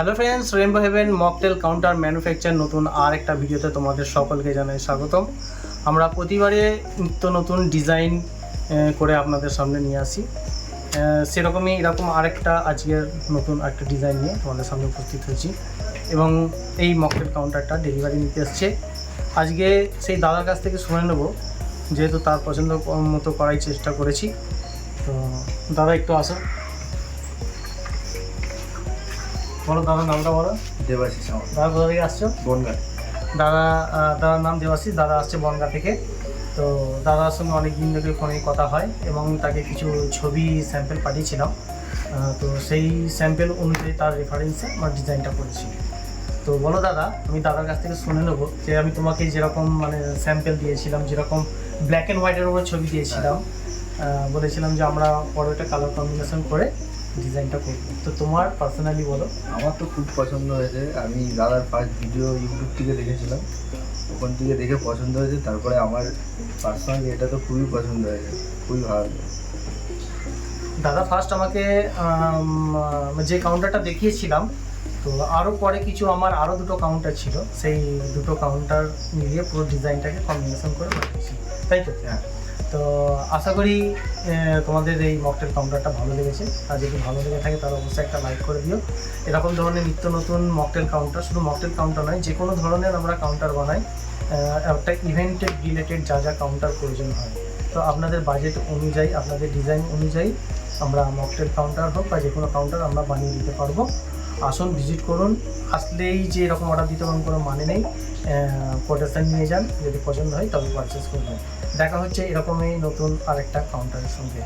Hello friends rainbow heaven mocktail counter manufacture নতুন আর একটা ভিডিওতে তোমাদের সকলকে জানাই স্বাগতম। আমরা প্রতিবারে নিত্য নতুন ডিজাইন করে আপনাদের সামনে নিয়ে আসি। সেরকমই এরকম আরেকটা আজকের নতুন একটা ডিজাইন নিয়ে তোমাদের সামনে উপস্থিত হয়েছি এবং এই মকটেল কাউন্টারটা ডেলিভারি নিতে এসছে। আজকে সেই দাদার কাছ থেকে শুনে নেব, যেহেতু তার পছন্দ মতো করাই চেষ্টা করেছি। তো দাদা, একটু আসো। বলো দাদার নামটা বলো। দেবাশিস আমার দাদা কোথা থেকে আসছো? বনগাঁ। দাদা দাদার নাম দেবাশিস দাদা আসছে বনগা থেকে। তো দাদার সঙ্গে অনেক দিন ধরে ফোনে কথা হয় এবং তাকে কিছু ছবি স্যাম্পেল পাঠিয়েছিলাম। তো সেই স্যাম্পেল অনুযায়ী তার রেফারেন্সে আমার ডিজাইনটা করেছি। তো বলো দাদা আমি দাদার কাছ থেকে শুনে নেব যে আমি তোমাকে যেরকম মানে স্যাম্পেল দিয়েছিলাম যেরকম ব্ল্যাক অ্যান্ড হোয়াইটের উপর ছবি দিয়েছিলাম। বলেছিলাম যে আমরা পরে একটা কালার কম্বিনেশন করে ডিজাইনটা করব। তো তোমার পার্সোনালি বলো। আমার তো খুব পছন্দ হয়েছে। আমি দাদার ফার্স্ট ভিডিও ইউটিউব থেকে দেখেছিলাম। ওখান থেকে দেখে পছন্দ হয়েছে। তারপরে আমার পার্সোনালি এটা তো খুবই পছন্দ হয়েছে। খুবই ভালো। দাদা ফার্স্ট আমাকে আম, যে কাউন্টারটা দেখিয়েছিলাম তো আরও পরে কিছু আমার আরও দুটো কাউন্টার ছিল। সেই দুটো কাউন্টার মিলিয়ে পুরো ডিজাইনটাকে কম্বিনেশন করে বানিয়েছি তাই তো? হ্যাঁ। তো আশা করি তোমাদের এই মকটেল কাউন্টারটা ভালো লেগেছে। আর যদি ভালো লেগে থাকে, তাহলে অবশ্যই একটা লাইক করে দিও। এরকম ধরনের নিত্য নতুন মকটেল কাউন্টার শুধু মকটেল কাউন্টার নয়, যে কোনো ধরনের আমরা কাউন্টার বানাই একটা ইভেন্টের রিলেটেড যা যা কাউন্টার প্রয়োজন হয়। তো আপনাদের বাজেট অনুযায়ী, আপনাদের ডিজাইন অনুযায়ী আমরা মকটেল কাউন্টার হোক বা যে কোনো কাউন্টার আমরা বানিয়ে দিতে পারব। আসুন ভিজিট করুন। আসলেই যে এরকম অর্ডার দিতে পারেন কোনো মানে নেই। কোটেশন নিয়ে যান, যদি পছন্দ হয় তবে পারচেস করবেন। দেখা হচ্ছে এরকমই নতুন আরেকটা কাউন্টারের সঙ্গে।